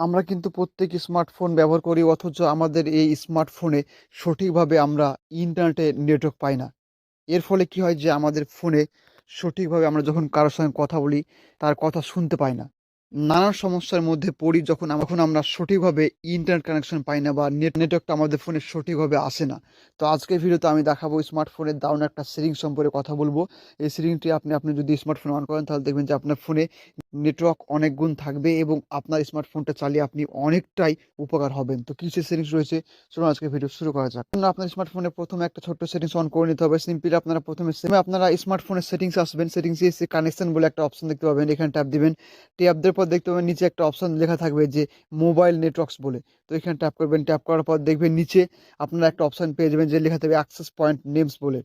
আমরা কিন্তু প্রত্যেক স্মার্টফোন ব্যবহার করি, অথচ আমাদের এই স্মার্টফোনে সঠিকভাবে আমরা ইন্টারনেটে নেটওয়ার্ক পাই না। এর ফলে কি হয় যে আমাদের ফোনে সঠিকভাবে আমরা যখন কারোর সঙ্গে কথা বলি, তার কথা শুনতে পাই না। নানান সমস্যার মধ্যে পড়ি যখন এখন আমরা সঠিকভাবে ইন্টারনেট কানেকশন পাই না বা নেট নেটওয়ার্কটা আমাদের ফোনে সঠিকভাবে আসে না। তো আজকের ভিডিওতে আমি দেখাবো স্মার্টফোনের দারুণ একটা সেটিং সম্পর্কে কথা বলব। এই সেটিংটি আপনি আপনি যদি স্মার্টফোন অন করেন, তাহলে দেখবেন যে আপনার ফোনে নেটওয়ার্ক অনেক গুণ থাকবে এবং আপনার স্মার্টফোনটা চালিয়ে আপনি অনেকটাই উপকার হবেন। তো কি সে সেটিংস রয়েছে? চলুন আজকে ভিডিও শুরু করা যাক। আপনার স্মার্টফোনে প্রথমে একটা ছোট্ট সেটিংস অন করে নিতে হবে সিম্পলি আপনারা প্রথমে আপনারা স্মার্টফোনের সেটিংস আসবেন। সেটিংসে এসে কানেকশন বলে একটা অপশন দেখতে পাবেন। এখানে ট্যাপ দিবেন। ট্যাপ দেওয়ার পর দেখতে পাবেন নিচে একটা অপশান লেখা থাকবে যে মোবাইল নেটওয়ার্কস বলে। তো এখানে ট্যাপ করবেন ট্যাপ করার পর দেখবেন নিচে আপনারা একটা অপশান পেয়ে যাবেন যে লেখা থাকবে অ্যাক্সেস পয়েন্ট নেমস বলে।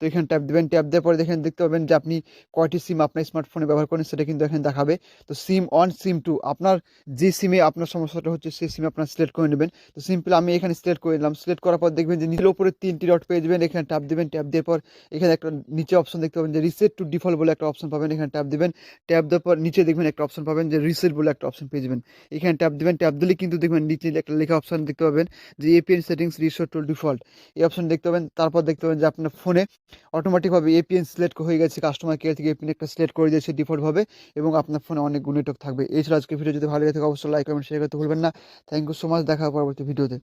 তো এখানে ট্যাপ দেবেন ট্যাপ দেওয়ার পরে দেখেন দেখতে পাবেন যে আপনি কয়টি সিম আপনার স্মার্টফোনে ব্যবহার করেন সেটা কিন্তু এখানে দেখাবে। তো সিম ওয়ান সিম টু আপনার যে সিমে আপনার সমস্যাটা হচ্ছে সেই সিমে আপনার সিলেক্ট করে নেবেন। তো সিম্পল আমি এখানে সিলেক্ট করে নিলাম। সিলেক্ট করার পর দেখবেন যে নিচের উপরে তিনটি ডট পেয়ে যাবেন। এখানে ট্যাপ দেবেন ট্যাপ দেওয়ার পর এখানে একটা নিচে অপশন দেখতে পাবেন যে রিসেট টু ডিফল্ট বলে একটা অপশন পাবেন। এখানে ট্যাপ দেবেন ট্যাপ দেওয়ার পর নিচে দেখবেন একটা অপশন পাবেন যে রিসেট বলে একটা অপশন পেয়ে যাবেন। এখানে ট্যাপ দিবেন ট্যাপ দিলে কিন্তু দেখবেন নিচে একটা লেখা অপশন দেখতে পাবেন যে APN settings reset to default এই অপশন দেখতে পাবেন, তারপর দেখতে পাবেন যে আপনার ফোনে অটোমেটিকভাবে এপিএন সিলেক্ট হয়ে গেছে কাস্টমার কেয়ার থেকে এপিএন একটা সিলেক্ট করে দিয়েছে ডিফল্টভাবে এবং আপনার ফোনে অনেক নেটওয়ার্ক থাকবে। এছাড়া আজকে ভিডিও যদি ভালো লাগে থাকে, অবশ্যই লাইক কমেন্ট শেয়ার করতে ভুলবেন না। থ্যাংক ইউ সো মাচ দেখা পরবর্তী ভিডিওতে